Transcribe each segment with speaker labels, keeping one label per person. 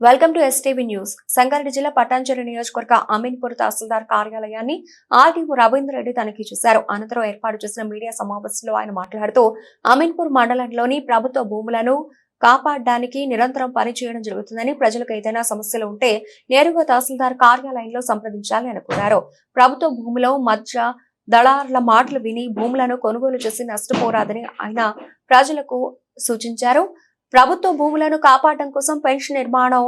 Speaker 1: Welcome to STV news. Sangareddy జిల్లా పటాంజలి నియోజకవర్గ అమీన్పూర్ తహసీల్దార్ కార్యాలయాన్ని ఆర్డీఓ రవీందర్ రెడ్డి తనిఖీ చేశారు. అనంతరం ఏర్పాటు చేసిన మీడియా సమావేశంలో ఆయన మాట్లాడుతూ అమీన్పూర్ మండలంలోని ప్రభుత్వ భూములను కాపాడడానికి నిరంతరం పనిచేయడం జరుగుతుందని ప్రజలకు ఏదైనా సమస్యలు ఉంటే నేరుగా తహసీల్దార్ కార్యాలయంలో సంప్రదించాలని ఆయన కోరారు. ప్రభుత్వ భూమిలో మధ్య దళారుల మాటలు విని భూములను కొనుగోలు చేసి నష్టపోరాదని ఆయన ప్రజలకు సూచించారు. ప్రభుత్వ భూములను కాపాడడం కోసం పెన్షన్ నిర్మాణం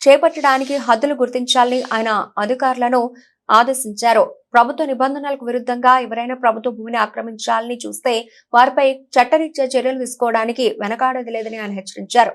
Speaker 1: చేపట్టడానికి హద్దులు గుర్తించాలని ఆయన అధికారులను ఆదేశించారు. ప్రభుత్వ నిబంధనలకు విరుద్ధంగా ఎవరైనా ప్రభుత్వ భూమిని ఆక్రమించాలని చూస్తే వారిపై చట్టరీత్యా చర్యలు తీసుకోవడానికి వెనకాడది లేదని ఆయన హెచ్చరించారు.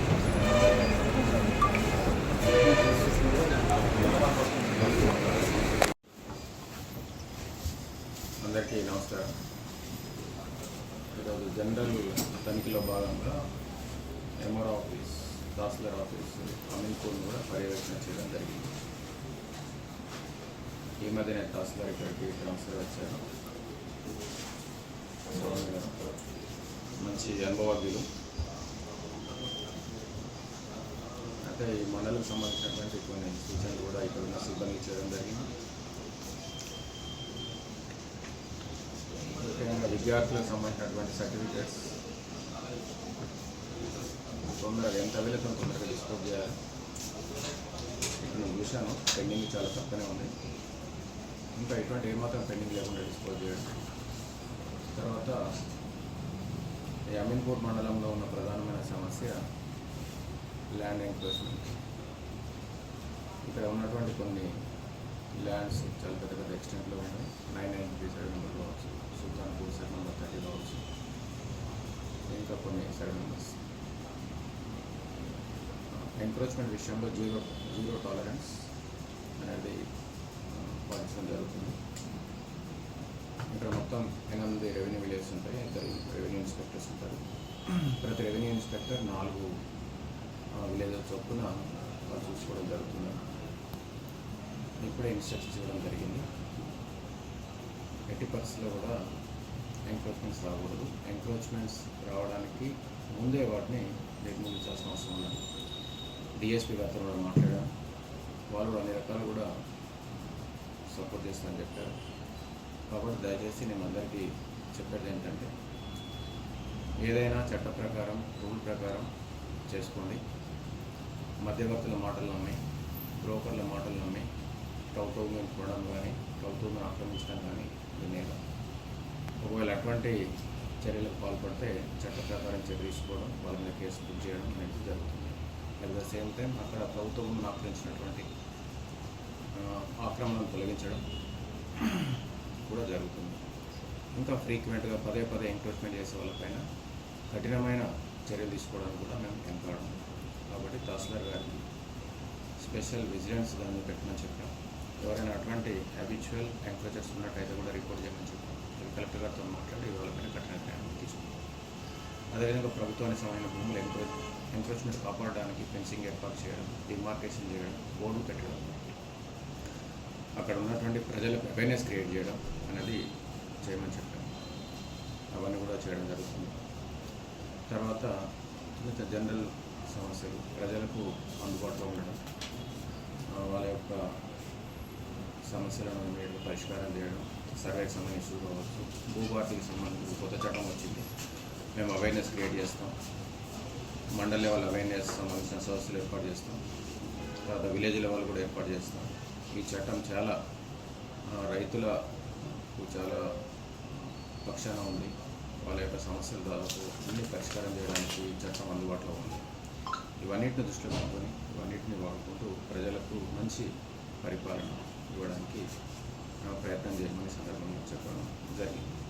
Speaker 2: ఈరోజు జనరల్ తనిఖీలో భాగంగా ఎంఆర్ ఆఫీస్ తహసీల్దార్ ఆఫీస్ అమీన్పూర్ను కూడా పర్యవేక్షణ చేయడం జరిగింది. ఈ మధ్యనే తహసీల్దార్ ఇక్కడికి ట్రాన్స్ఫర్ వచ్చారు. మంచి అనుభవజ్ఞులు. అయితే ఈ మండలకు సంబంధించినటువంటి కొన్ని సూచనలు కూడా ఇక్కడ ఉన్న సిబ్బంది చేయడం జరిగింది. విద్యార్థులకు సంబంధించినటువంటి సర్టిఫికేట్స్. తొందరగా ఎంత అవైలబుల్ తొందరగా డిస్పోజ్ చేయాలి నేను చూశాను. పెండింగ్ చాలా తక్కువనే ఉంది. ఇంకా ఎటువంటి ఏమాత్రం పెండింగ్ లేకుండా డిస్పోజ్ చేయండి. తర్వాత ఈ అమీన్పూర్ మండలంలో ఉన్న ప్రధానమైన సమస్య ల్యాండ్ ఎంక్రోచ్మెంట్ ఇక్కడ ఉన్నటువంటి కొన్ని ల్యాండ్స్ చాలా పెద్ద పెద్ద ఎక్స్టెంట్లో ఉన్నాయి. Nine nine three side number కావచ్చు సుల్తాన్పూర్ సైడ్ నెంబర్ థర్టీ కావచ్చు. ఇంకా కొన్ని సైడ్ నెంబర్స్ ఎంక్రోచ్మెంట్ విషయంలో జీరో జీరో టాలరెన్స్ అనేది పాటించడం జరుగుతుంది. ఇక్కడ మొత్తం ఎనిమిది రెవెన్యూ విలేజ్ ఉంటాయి. ఇద్దరు రెవెన్యూ ఇన్స్పెక్టర్స్ ఉంటారు. ప్రతి రెవెన్యూ ఇన్స్పెక్టర్ నాలుగు విలేజెస్ చొప్పున వాళ్ళు చూసుకోవడం జరుగుతుంది. ఇప్పుడే ఇన్స్ట్రక్షన్స్ ఇవ్వడం జరిగింది. ఎట్టి పరిస్థితుల్లో కూడా ఎంక్రోచ్మెంట్స్ రాకూడదు. ఎంక్రోచ్మెంట్స్ రావడానికి ముందే వాటిని నిర్మూలించాల్సిన అవసరం ఉన్నది. డిఎస్పీ గారితో కూడా మాట్లాడాం. వాళ్ళు కూడా అన్ని రకాలు కూడా సపోర్ట్ చేస్తామని చెప్పారు. కాబట్టి దయచేసి నేను అందరికీ చెప్పేది ఏంటంటే ఏదైనా చట్ట ప్రకారం రూల్ ప్రకారం చేసుకోండి. మధ్యవర్తుల మాటలు నమ్మి బ్రోకర్ల మాటలు నమ్మి ప్రభుత్వం చూడడం కానీ కౌతూమ్యం ఆక్రమించడం కానీ వినేదా ఒకవేళ అటువంటి చర్యలకు పాల్పడితే చట్ట ప్రకారం చర్య తీసుకోవడం వాళ్ళ మీద కేసు బుక్ చేయడం అనేది జరుగుతుంది. అట్ ద సేమ్ టైం అక్కడ ప్రభుత్వం ఆక్రమించినటువంటి ఆక్రమణను తొలగించడం కూడా జరుగుతుంది. ఇంకా ఫ్రీక్వెంట్గా పదే పదే ఎంక్రోచ్మెంట్ చేసే వాళ్ళపైన కఠినమైన చర్యలు తీసుకోవడానికి కూడా మేము ఎంపడం కాబట్టి తహసీల్దార్ గారికి స్పెషల్ విజిలెన్స్ దాన్ని పెట్టమని చెప్పాం ఎవరైనా అటువంటి హ్యాబిచువల్ ఎంక్రోచర్స్ ఉన్నట్టయితే కూడా రిపోర్ట్ చేయమని చెప్పాం కలెక్టర్ గారితో మాట్లాడి వాళ్ళపైన కఠిన నిర్ణయం తీసుకుంటాం అదేవిధంగా ప్రభుత్వానికి సంబంధించిన భూములు ఎంక్రో ఎంక్రోచ్మెంట్ కాపాడడానికి ఫెన్సింగ్ ఏర్పాటు చేయడం డిమార్కేషన్ చేయడం బోర్డు పెట్టడం అక్కడ ఉన్నటువంటి ప్రజలకు అవేర్నెస్ క్రియేట్ చేయడం అనేది చేయమని చెప్పాను అవన్నీ కూడా చేయడం జరుగుతుంది. తర్వాత జనరల్ సమస్యలు ప్రజలకు అందుబాటులో ఉండడం వాళ్ళ యొక్క సమస్యలను మీరు పరిష్కారం చేయడం సర్వేకి సంబంధించి ఇష్యూ కావచ్చు భూభారతికి సంబంధించి కొత్త చట్టం వచ్చింది. మేము అవేర్నెస్ క్రియేట్ చేస్తాం. మండల్ లెవెల్ అవేర్నెస్ సంబంధించిన సదస్సులు ఏర్పాటు చేస్తాం. తర్వాత విలేజ్ లెవెల్ కూడా ఏర్పాటు చేస్తాం. ఈ చట్టం చాలా రైతులకు చాలా పక్షాన ఉంది. వాళ్ళ యొక్క సమస్యలు దాదాపు అన్ని పరిష్కారం చేయడానికి ఈ చట్టం అందుబాటులో ఉంది. ఇవన్నిటిని దృష్టిలో పెట్టుకొని ఇవన్నిటిని వాడుకుంటూ ప్రజలకు మంచి పరిపాలన ఇవ్వడానికి ప్రయత్నం చేయమని సందర్భంగా చెప్పడం జరిగింది.